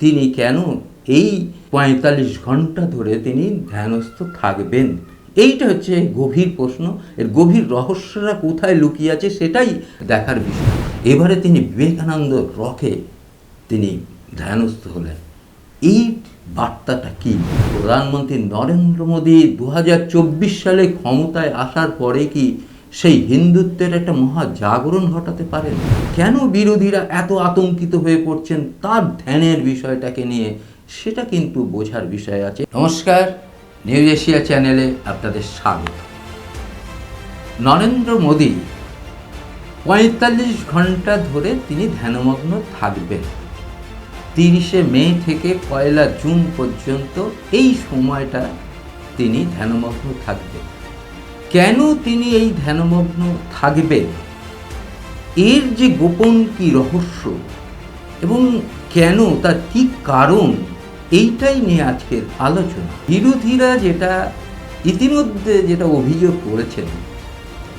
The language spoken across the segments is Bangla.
তিনি কেন এই পঁয়তাল্লিশ ঘণ্টা ধরে তিনি ধ্যানস্থ থাকবেন? এইটা হচ্ছে গভীর প্রশ্ন। এর গভীর রহস্যরা কোথায় লুকিয়ে আছে সেটাই দেখার বিষয়। এবারে তিনি বিবেকানন্দ রকে তিনি ধ্যানস্থ হলেন। এই বার্তাটা কি? প্রধানমন্ত্রী নরেন্দ্র মোদী দু হাজার চব্বিশ সালে ক্ষমতায় আসার পরে কি সেই হিন্দুত্বের একটা মহা জাগরণ ঘটাতে পারেন কেন বিরোধীরা এত আতঙ্কিত হয়ে পড়ছেন তার ধ্যানের বিষয়টাকে নিয়ে? সেটা কিন্তু বোঝার বিষয় আছে। নমস্কার, নিউজ এশিয়া চ্যানেলে আপনাদের স্বাগত। নরেন্দ্র মোদী পঁয়তাল্লিশ ঘণ্টা ধরে তিনি ধ্যানমগ্ন থাকবেন। তিরিশে মে থেকে পয়লা জুন পর্যন্ত এই সময়টা তিনি ধ্যানমগ্ন থাকবেন। কেন তিনি এই ধ্যানমগ্ন থাকবেন? এর যে গোপন কি রহস্য? এবং কেন তার কি কারণ? এইটাই নিয়ে আজকের আলোচনা। বিরোধীরা যেটা ইতিমধ্যে যেটা অভিযোগ করেছেন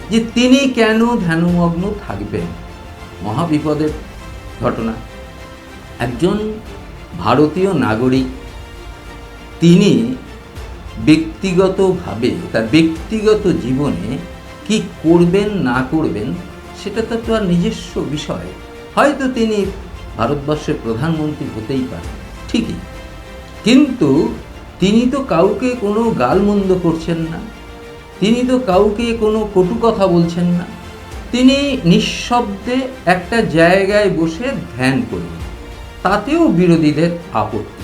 যে তিনি কেন ধ্যানমগ্ন থাকবেন? মহাবিপদের ঘটনা। একজন ভারতীয় নাগরিক, তিনি ব্যক্তিগতভাবে, তার ব্যক্তিগত জীবনে কি করবেন, না করবেন, সেটা তো তো আর নিজস্ব বিষয়। হয়তো তিনি ভারতবর্ষের প্রধানমন্ত্রী হতেই পারেন, ঠিকই। কিন্তু তিনি তো কাউকে কোনো গালমন্দ করছেন না, তিনি তো কাউকে কোনো কটু কথা বলছেন না। তিনি নিঃশব্দে একটা জায়গায় বসে ধ্যান করবেন তাতেও বিরোধীদের আপত্তি।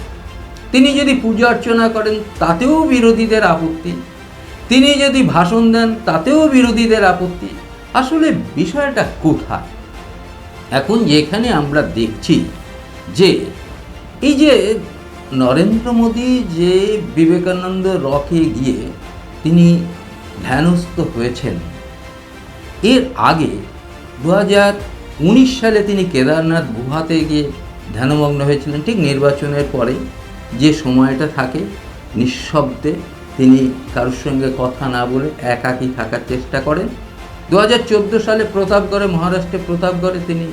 তিনি যদি পূজা অর্চনা করেন, তাতেও বিরোধীদের আপত্তি। তিনি যদি ভাষণ দেন, তাতেও বিরোধীদের আপত্তি। আসলে বিষয়টা কোথায়? এখন যেখানে আমরা দেখছি যে, এই যে নরেন্দ্র মোদী যে বিবেকানন্দ রকে গিয়ে তিনি ধ্যানস্থ হয়েছেন, এর আগে দু সালে তিনি কেদারনাথ গুহাতে গিয়ে ধ্যানমগ্ন হয়েছিলেন, ঠিক নির্বাচনের পরে যে সময়টা থাকে, নিঃশব্দে তিনি কারোর সঙ্গে কথা না বলে একাকী থাকার চেষ্টা করেন। দু হাজার চোদ্দ সালে প্রতাপগড়ে, মহারাষ্ট্রে প্রতাপগড়ে তিনি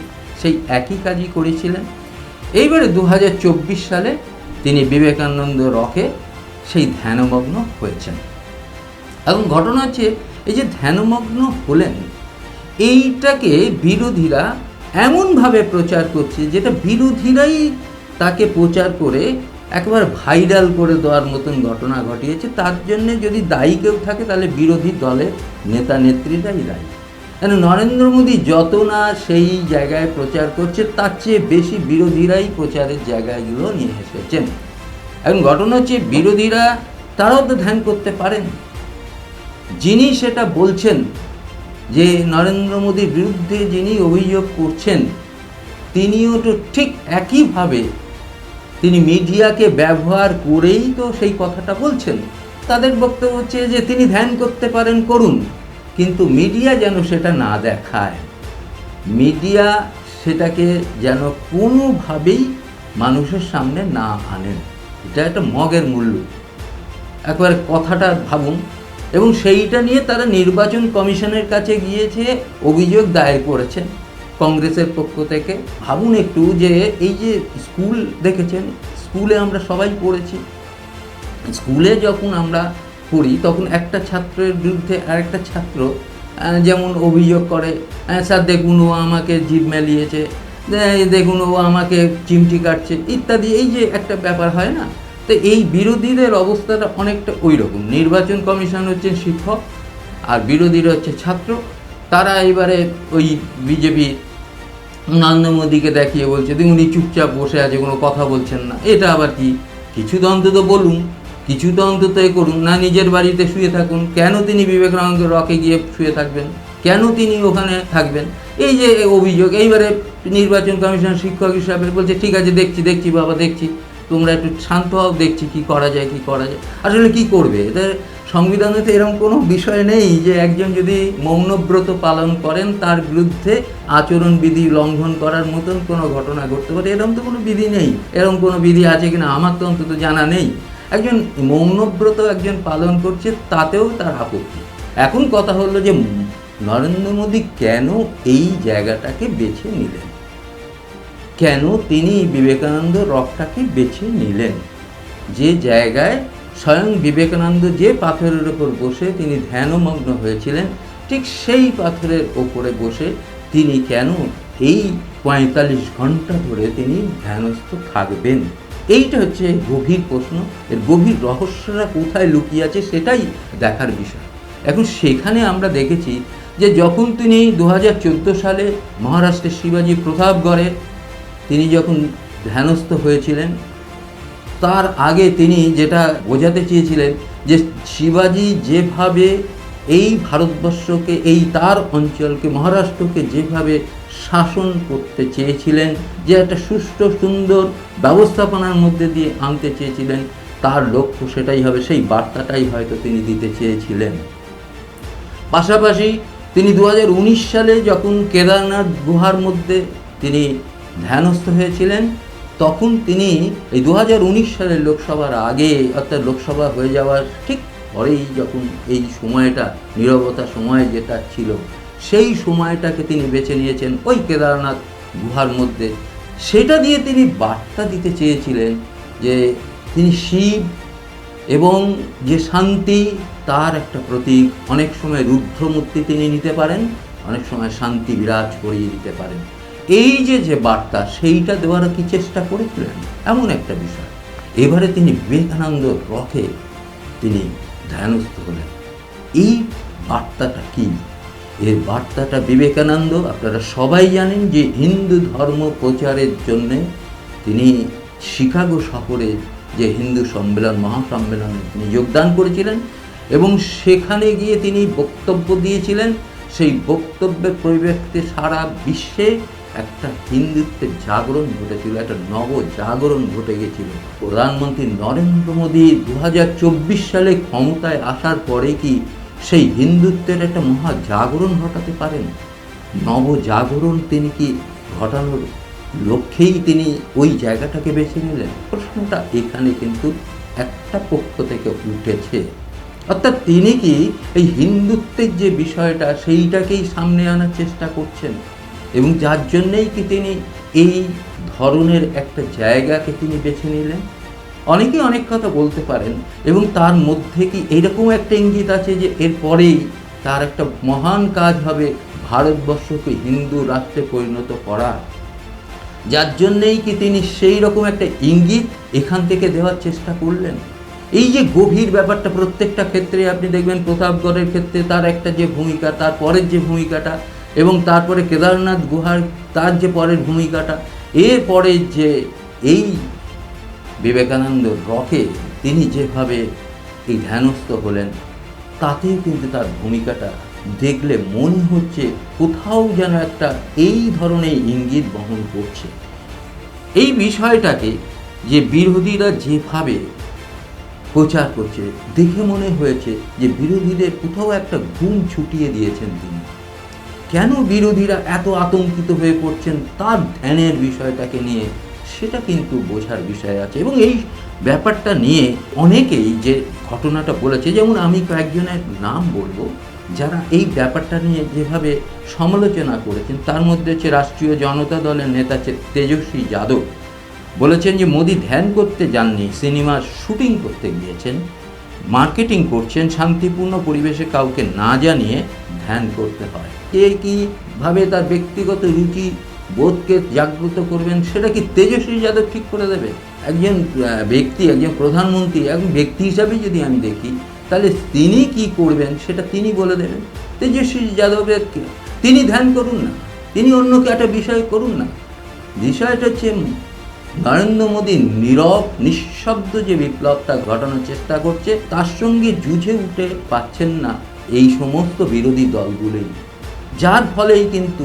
সেই একই কাজই করেছিলেন। এইবারে দু হাজার চব্বিশ সালে তিনি বিবেকানন্দ রকে সেই ধ্যানমগ্ন হয়েছেন। এখন ঘটনা হচ্ছে, এই যে ধ্যানমগ্ন হলেন, এইটাকে বিরোধীরা এমনভাবে প্রচার করছে, যেটা বিরোধীরাই তাকে প্রচার করে একেবারে ভাইরাল করে দেওয়ার মতন ঘটনা ঘটিয়েছে। তার জন্যে যদি দায়ী কেউ থাকে, তাহলে বিরোধী দলের নেতা নেত্রীরাই দায়ী। কেন নরেন্দ্র মোদী যত না সেই জায়গায় প্রচার করছে, তার চেয়ে বেশি বিরোধীরাই প্রচারের জায়গাগুলো নিয়ে এসেছেন। এখন ঘটনা হচ্ছে, বিরোধীরা তারাও তো ধ্যান করতে পারেন। যিনি সেটা বলছেন যে নরেন্দ্র মোদীর বিরুদ্ধে যিনি অভিযোগ করছেন, তিনিও তো ঠিক একইভাবে তিনি মিডিয়াকে ব্যবহার করেই তো সেই কথাটা বলছেন। তাদের বক্তব্য হচ্ছে যে তিনি ধ্যান করতে পারেন, করুন, কিন্তু মিডিয়া যেন সেটা না দেখায়। মিডিয়া সেটাকে যেন কোনোভাবেই মানুষের সামনে না আনেন। এটা একটা মগের মূল্য। একবার কথাটা ভাবুন, এবং সেইটা নিয়ে তারা নির্বাচন কমিশনের কাছে গিয়েছে, অভিযোগ দায়ের করেছেন। কংগ্রেসের পক্ষ থেকে ভাবুন একটু যে এই যে স্কুল দেখেছেন স্কুলে আমরা সবাই পড়েছি। স্কুলে যখন আমরা পড়ি তখন একটা ছাত্রের বিরুদ্ধে আরেকটা ছাত্র যেমন অভিযোগ করে "আহ, স্যার দেখুন ও আমাকে জিভ মেলিয়েছে দেখুন ও আমাকে চিমটি কাটছে ইত্যাদি। এই যে একটা ব্যাপার হয় না? তো এই বিরোধীদের অবস্থাটা অনেকটা ওই রকম নির্বাচন কমিশন হচ্ছেন শিক্ষক আর বিরোধীরা হচ্ছে ছাত্র। তারা এবারে ওই বিজেপি নরেন্দ্র মোদীকে দেখিয়ে বলছে, দেখুন, উনি চুপচাপ বসে আছে, কোনো কথা বলছেন না। এটা আবার কি? কিছু তো অন্তত বলুন, কিছু তো অন্তত এ করুন, না নিজের বাড়িতে শুয়ে থাকুন। কেন তিনি বিবেকানন্দ রকে গিয়ে শুয়ে থাকবেন? কেন তিনি ওখানে থাকবেন? এই যে অভিযোগ, এইবারে নির্বাচন কমিশন শিক্ষক হিসাবে বলছে, ঠিক আছে, দেখছি দেখছি, বাবা, দেখছি। তোমরা একটু শান্ত হও, দেখছি কি করা যায়, কি করা যায়। আসলে কি করবে? এদের সংবিধানে তো এরকম কোনো বিষয় নেই যে একজন যদি মৌনব্রত পালন করেন, তার বিরুদ্ধে আচরণবিধি লঙ্ঘন করার মতন কোনো ঘটনা ঘটতে পারে, এরকম তো কোনো বিধি নেই। এরকম কোনো বিধি আছে কিনা আমার তো অন্তত জানা নেই। একজন মৌনব্রত একজন পালন করছে, তাতেও তার আপত্তি। এখন কথা হলো যে নরেন্দ্র মোদী কেন এই জায়গাটাকে বেছে নিলেন? কেন তিনি বিবেকানন্দ রকটাকে বেছে নিলেন? যে জায়গায় স্বয়ং বিবেকানন্দ যে পাথরের ওপর বসে তিনি ধ্যানমগ্ন হয়েছিলেন, ঠিক সেই পাথরের ওপরে বসে তিনি কেন এই পঁয়তাল্লিশ ঘণ্টা ধরে তিনি ধ্যানস্থ থাকবেন? এইটা হচ্ছে গভীর প্রশ্ন। এর গভীর রহস্যটা কোথায় লুকিয়ে আছে সেটাই দেখার বিষয়। এখন সেখানে আমরা দেখেছি যে যখন তিনি দু হাজার চোদ্দ সালে মহারাষ্ট্রের শিবাজী প্রতাপগড়ে তিনি যখন ধ্যানস্থ হয়েছিলেন তার আগে তিনি যেটা বোঝাতে চেয়েছিলেন যে শিবাজি যেভাবে এই ভারতবর্ষকে, এই তার অঞ্চলকে, মহারাষ্ট্রকে যেভাবে শাসন করতে চেয়েছিলেন, যে একটা সুষ্ঠু, সুন্দর ব্যবস্থাপনার মধ্যে দিয়ে আনতে চেয়েছিলেন, তার লক্ষ্য সেটাই হবে, সেই বার্তাটাই হয়তো তিনি দিতে চেয়েছিলেন। পাশাপাশি তিনি দু হাজার উনিশ সালে যখন কেদারনাথ গুহার মধ্যে তিনি ধ্যানস্থ হয়েছিলেন তখন তিনি এই দু হাজার উনিশ সালের লোকসভার আগে, অর্থাৎ লোকসভা হয়ে যাওয়ার ঠিক পরেই যখন এই সময়টা, নীরবতা সময় যেটা ছিল, সেই সময়টাকে তিনি বেছে নিয়েছেন ওই কেদারনাথ গুহার মধ্যে। সেটা দিয়ে তিনি বার্তা দিতে চেয়েছিলেন যে তিনি শিব এবং যে শান্তি, তার একটা প্রতীক। অনেক সময় রুদ্রমূর্তি তিনি নিতে পারেন, অনেক সময় শান্তি বিরাজ করিয়ে দিতে পারেন। এই যে যে বার্তা, সেইটা দেওয়ার কি চেষ্টা করেছিলেন? এমন একটা বিষয়। এবারে তিনি বিবেকানন্দ রথে তিনি ধ্যানস্থ হলেন। এই বার্তাটা কি? এর বার্তাটা বিবেকানন্দ, আপনারা সবাই জানেন যে হিন্দু ধর্ম প্রচারের জন্যে তিনি শিকাগো শহরে যে হিন্দু সম্মেলন, মহাসম্মেলনে তিনি যোগদান করেছিলেন এবং সেখানে গিয়ে তিনি বক্তব্য দিয়েছিলেন। সেই বক্তব্যের পরিপ্রেক্ষিতে সারা বিশ্বে একটা হিন্দুত্বের জাগরণ ঘটেছিল, একটা নব জাগরণ ঘটে গেছিল। প্রধানমন্ত্রী নরেন্দ্র মোদী দু হাজার চব্বিশ সালে ক্ষমতায় আসার পরে কি সেই হিন্দুত্বের একটা মহা জাগরণ ঘটাতে পারেন? নব জাগরণ তিনি কি ঘটানোর লক্ষ্যেই তিনি ওই জায়গাটাকে বেছে নিলেন? প্রশ্নটা এখানে কিন্তু একটা পক্ষ থেকে উঠেছে। অর্থাৎ তিনি কি এই হিন্দুত্বের যে বিষয়টা, সেইটাকেই সামনে আনার চেষ্টা করছেন? এবং যার জন্যেই কি তিনি এই ধরনের একটা জায়গাকে তিনি বেছে নিলেন? অনেকে অনেক কথা বলতে পারেন এবং তার মধ্যে কি এরকম একটা ইঙ্গিত আছে যে এরপরেই তার একটা মহান কাজ হবে ভারতবর্ষকে হিন্দু রাষ্ট্রে পরিণত করা? যার জন্যেই কি তিনি সেই রকম একটা ইঙ্গিত এখান থেকে দেওয়ার চেষ্টা করলেন? এই যে গভীর ব্যাপারটা প্রত্যেকটা ক্ষেত্রে আপনি দেখবেন, প্রতাপগড়ের ক্ষেত্রে তার একটা যে ভূমিকা, তার পরের যে ভূমিকাটা এবং তারপরে কেদারনাথ গুহার, তার যে পরের ভূমিকাটা এরপরে যে এই বিবেকানন্দ রকে তিনি যেভাবে এই ধ্যানস্থ হলেন তাতেও কিন্তু তার ভূমিকাটা দেখলে মনে হচ্ছে কোথাও যেন একটা এই ধরনের ইঙ্গিত বহন করছে। এই বিষয়টাকে যে বিরোধীরা যেভাবে প্রচার করছে, দেখে মনে হয়েছে যে বিরোধীদের কোথাও একটা ঘুম ছুটিয়ে দিয়েছেন তিনি। কেন বিরোধীরা এত আতঙ্কিত হয়ে পড়ছেন তার ধ্যানের বিষয়টাকে নিয়ে সেটা কিন্তু বোঝার বিষয় আছে। এবং এই ব্যাপারটা নিয়ে অনেকেই যে ঘটনাটা বলেছে, যেমন আমি কয়েকজনের নাম বলব, যারা এই ব্যাপারটা নিয়ে যেভাবে সমালোচনা করেছেন, তার মধ্যে হচ্ছে রাষ্ট্রীয় জনতা দলের নেতা তেজস্বী যাদব। বলেছেন যে, মোদি ধ্যান করতে যাননি সিনেমার শুটিং করতে গিয়েছেন, মার্কেটিং করছেন, শান্তিপূর্ণ পরিবেশে কাউকে না জানিয়ে ধ্যান করতে হয়। কে কীভাবে তার ব্যক্তিগত রুচি বোধকে জাগ্রত করবেন, সেটা কি তেজস্বী যাদব ঠিক করে দেবে? একজন ব্যক্তি, একজন প্রধানমন্ত্রী, একজন ব্যক্তি হিসাবে যদি আমি দেখি, তাহলে তিনি কি করবেন সেটা তিনি বলে দেবেন। তেজস্বী যাদবের তিনি ধ্যান করুন না, তিনি অন্যকে একটা বিষয় করুন না। বিষয়টা হচ্ছে নরেন্দ্র মোদী নীরব, নিঃশব্দ যে বিপ্লবটা ঘটানোর চেষ্টা করছে, তার সঙ্গে যুঝে উঠে পাচ্ছেন না এই সমস্ত বিরোধী দলগুলোই। যার ফলেই কিন্তু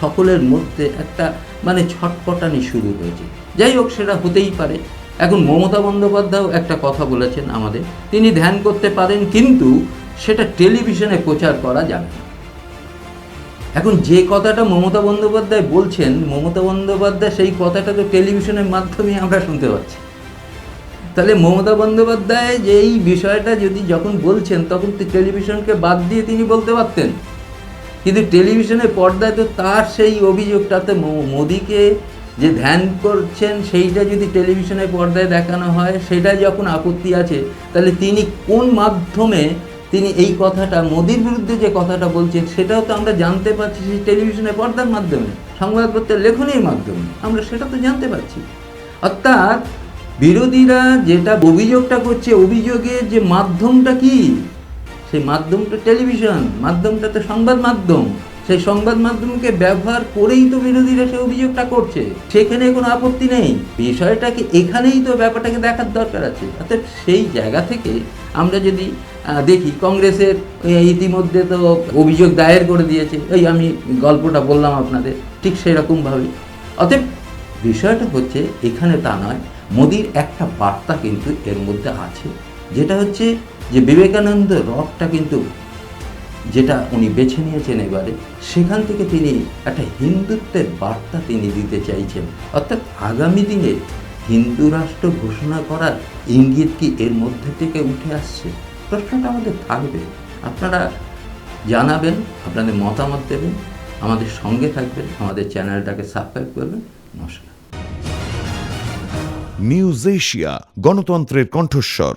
সকলের মধ্যে একটা মানে ছটপটানি শুরু হয়েছে। যাই হোক, সেটা হতেই পারে। এখন মমতা বন্দ্যোপাধ্যায়ও একটা কথা বলেছেন আমাদের। তিনি ধ্যান করতে পারেন, কিন্তু সেটা টেলিভিশনে প্রচার করা যাবে না। এখন যে কথাটা মমতা বন্দ্যোপাধ্যায় বলছেন, মমতা বন্দ্যোপাধ্যায় সেই কথাটা তো টেলিভিশনের মাধ্যমে আমরা শুনতে পাচ্ছি। তাহলে মমতা বন্দ্যোপাধ্যায় যে এই বিষয়টা যদি যখন বলছেন, তখন টেলিভিশনকে বাদ দিয়ে তিনি বলতে পারতেন। কিন্তু টেলিভিশনে পর্দায় তো তার সেই অভিযোগটাতে মোদিকে যে ধ্যান করছেন, সেইটা যদি টেলিভিশনে পর্দায় দেখানো হয়, সেটা যখন আপত্তি আছে, তাহলে তিনি কোন মাধ্যমে তিনি এই কথাটা, মোদির বিরুদ্ধে যে কথাটা বলছেন, সেটাও তো আমরা জানতে পারছি সেই টেলিভিশনে পর্দার মাধ্যমে, সংবাদপত্রের লেখনীর মাধ্যমে। আমরা সেটা তো জানতে পারছি। অর্থাৎ বিরোধীরা যেটা অভিযোগটা করছে, অভিযোগের যে মাধ্যমটা কি? সেই মাধ্যমটা টেলিভিশন মাধ্যমটা তো সংবাদ মাধ্যম। সেই সংবাদ মাধ্যমকে ব্যবহার করেই তো বিরোধীরা সে অভিযোগটা করছে। সেখানে কোনো আপত্তি নেই। বিষয়টাকে এখানেই তো ব্যাপারটাকে দেখার দরকার আছে। অর্থাৎ সেই জায়গা থেকে আমরা যদি দেখি কংগ্রেসের ইতিমধ্যে তো অভিযোগ দায়ের করে দিয়েছে। ওই আমি গল্পটা বললাম আপনাদের, ঠিক সেরকমভাবে অতএব বিষয়টা হচ্ছে, এখানে তা নয়। মোদির একটা বার্তা কিন্তু এর মধ্যে আছে। যেটা হচ্ছে যে বিবেকানন্দ রকটা কিন্তু যেটা উনি বেছে নিয়েছেন এবারে, সেখান থেকে তিনি একটা হিন্দুত্বের বার্তা তিনি দিতে চাইছেন। অর্থাৎ আগামী দিনে হিন্দু রাষ্ট্র ঘোষণা করার ইঙ্গিত কি এর মধ্যে থেকে উঠে আসছে? প্রশ্নটা আমাদের থাকবে। আপনারা জানাবেন, আপনাদের মতামত দেবেন, আমাদের সঙ্গে থাকবেন, আমাদের চ্যানেলটাকে সাবস্ক্রাইব করবেন। নমস্কার। নিউজ এশিয়া, গণতন্ত্রের কণ্ঠস্বর।